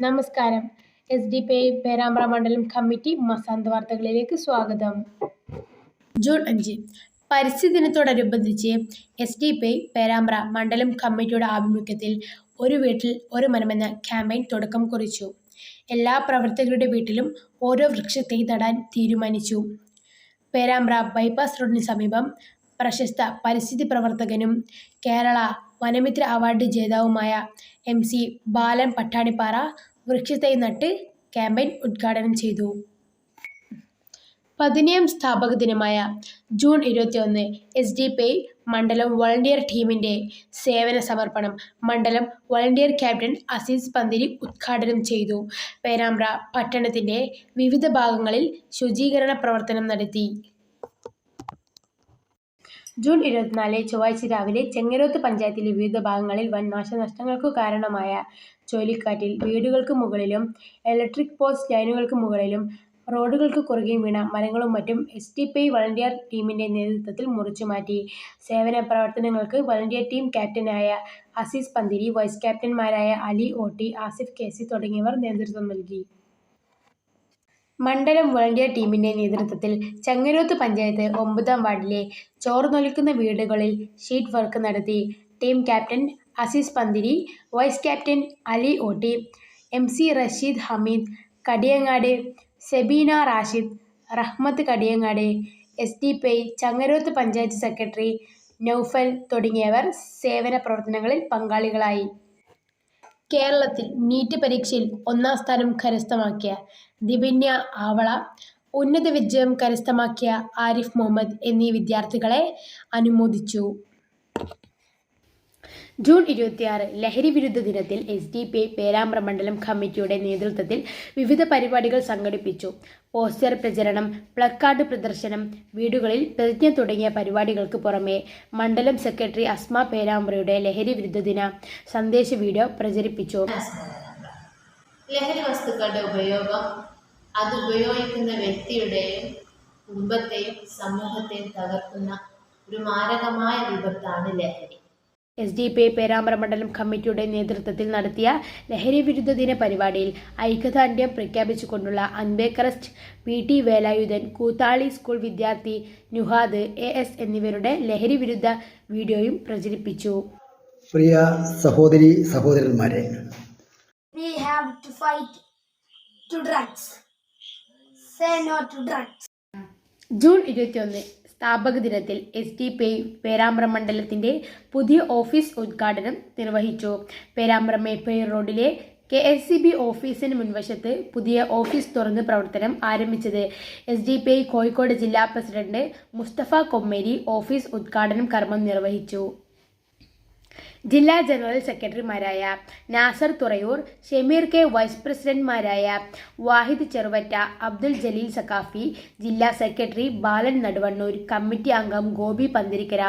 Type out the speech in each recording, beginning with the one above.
നമസ്കാരം. S D P I Perambra മണ്ഡലം committee മസാന്ത് വാർത്തകളിലേക്ക് സ്വാഗതം. ജൂൺ അഞ്ച്. പരിസ്ഥിതി ദിനത്തോടനുബന്ധിച്ച് S D P I Perambra മണ്ഡലം കമ്മിറ്റിയുടെ ആഭിമുഖ്യത്തിൽ ഒരു വീട്ടിൽ ഒരു മരമെന്ന ക്യാമ്പയിൻ തുടക്കം കുറിച്ചു. എല്ലാ പ്രവർത്തകരുടെ വീട്ടിലും ഓരോ വൃക്ഷത്തെയും നടാൻ തീരുമാനിച്ചു. പേരാമ്പ്ര ബൈപ്പാസ് റോഡിന് സമീപം പ്രശസ്ത പരിസ്ഥിതി പ്രവർത്തകനും കേരള വനമിത്ര അവാർഡ് ജേതാവുമായ എം സി ബാലൻ പട്ടാണിപ്പാറ വൃക്ഷത്തൈ നട്ട് ക്യാമ്പയിൻ ഉദ്ഘാടനം ചെയ്തു. പതിനേഴാം സ്ഥാപക ദിനമായ ജൂൺ ഇരുപത്തിയൊന്ന് എസ് ഡി പി മണ്ഡലം വോളണ്ടിയർ ടീമിന്റെ സേവന സമർപ്പണം മണ്ഡലം വോളണ്ടിയർ ക്യാപ്റ്റൻ അസീസ് പന്തിരി ഉദ്ഘാടനം ചെയ്തു. പേരാമ്പ്ര പട്ടണത്തിന്റെ വിവിധ ഭാഗങ്ങളിൽ ശുചീകരണ പ്രവർത്തനം നടത്തി. ജൂൺ ഇരുപത്തിനാല് ചൊവ്വാഴ്ച രാവിലെ ചെങ്ങരോത്ത് പഞ്ചായത്തിലെ വിവിധ ഭാഗങ്ങളിൽ വൻ നാശനഷ്ടങ്ങൾക്കു കാരണമായ ചുഴലിക്കാറ്റിൽ വീടുകൾക്ക് മുകളിലും ഇലക്ട്രിക് പോസ്റ്റ് ലൈനുകൾക്ക് മുകളിലും റോഡുകൾക്ക് കുറുകെ വീണ മരങ്ങളും മറ്റും എസ് ഡി പി വളണ്ടിയർ ടീമിന്റെ നേതൃത്വത്തിൽ മുറിച്ചു മാറ്റി. സേവന പ്രവർത്തനങ്ങൾക്ക് വളണ്ടിയർ ടീം ക്യാപ്റ്റനായ അസീസ് പന്തിരി വൈസ് ക്യാപ്റ്റന്മാരായ അലി ഓട്ടി ആസിഫ് കെ തുടങ്ങിയവർ നേതൃത്വം നൽകി. മണ്ഡലം വോളണ്ടിയർ ടീമിന്റെ നേതൃത്വത്തിൽ ചങ്ങരോത്ത് പഞ്ചായത്ത് ഒമ്പതാം വാർഡിലെ ചോർന്നൊലിക്കുന്ന വീടുകളിൽ ഷീറ്റ് വർക്ക് നടത്തി. Team captain Azeez Panthiri vice captain Ali Otti M C Rasheed Hameed Kadiyangad Sebeena Rashid Rahmath Kadiyangad S D P Changaroth panchayat secretary Naufal തുടങ്ങിയവർ സേവന പ്രവർത്തനങ്ങളിൽ പങ്കാളികളായി. കേരളത്തിൽ നീറ്റ് പരീക്ഷയിൽ ഒന്നാം സ്ഥാനം കരസ്ഥമാക്കിയ ദിവിന്യ ആവള ഉന്നത വിജയം കരസ്ഥമാക്കിയ ആരിഫ് മുഹമ്മദ് എന്നീ വിദ്യാർത്ഥികളെ അനുമോദിച്ചു. ജൂൺ ഇരുപത്തിയാറ് ലഹരി വിരുദ്ധ ദിനത്തിൽ S D P I Perambra മണ്ഡലം കമ്മിറ്റിയുടെ നേതൃത്വത്തിൽ വിവിധ പരിപാടികൾ സംഘടിപ്പിച്ചു. പോസ്റ്റർ പ്രചരണം പ്ലക്കാർഡ് പ്രദർശനം വീടുകളിൽ പ്രതിജ്ഞ തുടങ്ങിയ പരിപാടികൾക്ക് പുറമെ മണ്ഡലം സെക്രട്ടറി അസ്മ പേരാമ്പ്രയുടെ ലഹരി വിരുദ്ധ ദിന സന്ദേശ വീഡിയോ പ്രചരിപ്പിച്ചു. ലഹരി വസ്തുക്കളുടെ ഉപയോഗം അത് ഉപയോഗിക്കുന്ന വ്യക്തിയുടെയും കുടുംബത്തെയും സമൂഹത്തെയും തകർക്കുന്ന ഒരു മാരകമായ വിപത്താണ് ലഹരി. S D P I Perambra മണ്ഡലം കമ്മിറ്റിയുടെ നേതൃത്വത്തിൽ നടത്തിയ ലഹരി വിരുദ്ധ ദിന പരിപാടിയിൽ ഐക്യദാർഢ്യം പ്രഖ്യാപിച്ചുകൊണ്ടുള്ള അൻബേക്കറസ്റ്റ് P T Velayudhan Koothali school വിദ്യാർത്ഥി നുഹാദ് എ എസ് എന്നിവരുടെ ലഹരി വിരുദ്ധ വീഡിയോയും പ്രചരിപ്പിച്ചു പ്രിയ സഹോദരി സഹോദരന്മാരെ We have to fight to drugs. Say no to drugs. June ഇരുപത്തിയൊന്ന് സ്ഥാപക ദിനത്തിൽ എസ് ഡി പി പേരാമ്പ്ര മണ്ഡലത്തിന്റെ പുതിയ ഓഫീസ് ഉദ്ഘാടനം നിർവഹിച്ചു. പേരാമ്പ്ര മേപ്പയർ റോഡിലെ കെ എസ് സി ബി ഓഫീസിന് മുൻവശത്ത് പുതിയ ഓഫീസ് തുറന്ന് പ്രവർത്തനം ആരംഭിച്ചത്. S D P I Kozhikode ജില്ലാ പ്രസിഡന്റ് മുസ്തഫ കൊമ്മേരി ഓഫീസ് ഉദ്ഘാടനം കർമ്മം നിർവഹിച്ചു. ജില്ലാ ജനറൽ സെക്രട്ടറിമാരായ നാസർ തുറയൂർ ഷെമീർ കെ വൈസ് പ്രസിഡന്റ്മാരായ വാഹിദ് ചെറുവറ്റ അബ്ദുൽ ജലീൽ സക്കാഫി ജില്ലാ സെക്രട്ടറി ബാലൻ നടുവണ്ണൂർ കമ്മിറ്റി അംഗം ഗോപി പന്തിരിക്കര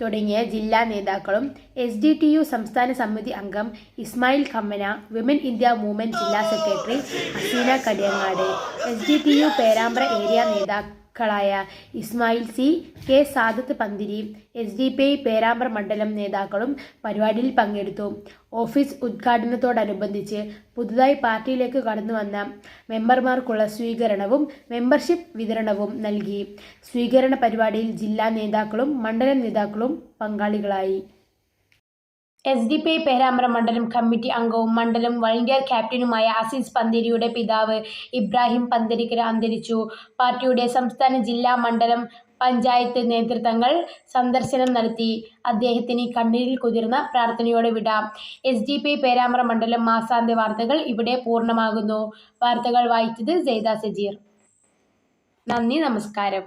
തുടങ്ങിയ ജില്ലാ നേതാക്കളും എസ് ഡി ടി യു സംസ്ഥാന സമിതി അംഗം Ismail Khammana women India movement ജില്ലാ secretary Aseena Kadiyangad S D T U Perambra area നേതാക്കൾ ായ Ismail C K Sadath Panthiri S D P I Perambra മണ്ഡലം നേതാക്കളും പരിപാടിയിൽ പങ്കെടുത്തു. ഓഫീസ് ഉദ്ഘാടനത്തോടനുബന്ധിച്ച് പുതുതായി പാർട്ടിയിലേക്ക് കടന്നുവന്ന മെമ്പർമാർക്കുള്ള സ്വീകരണവും മെമ്പർഷിപ്പ് വിതരണവും നൽകി. സ്വീകരണ പരിപാടിയിൽ ജില്ലാ നേതാക്കളും മണ്ഡലം നേതാക്കളും പങ്കാളികളായി. S D P I Perambra മണ്ഡലം കമ്മിറ്റി അംഗവും മണ്ഡലം വളണ്ടിയർ ക്യാപ്റ്റനുമായ അസീസ് പന്തേരിയുടെ പിതാവ് ഇബ്രാഹിം പന്തരിക്കര അന്തരിച്ചു. പാർട്ടിയുടെ സംസ്ഥാന ജില്ലാ മണ്ഡലം പഞ്ചായത്ത് നേതൃത്വങ്ങൾ സന്ദർശനം നടത്തി. അദ്ദേഹത്തിന് കണ്ണീരിൽ കുതിർന്ന പ്രാർത്ഥനയോടെ വിടാം. എസ് ഡി പി പേരാമ്പ്ര മണ്ഡലം മാസാന്ത്യ വാർത്തകൾ ഇവിടെ പൂർണമാകുന്നു. വാർത്തകൾ വായിച്ചത് സെയ്ദ സജീർ. നന്ദി നമസ്കാരം.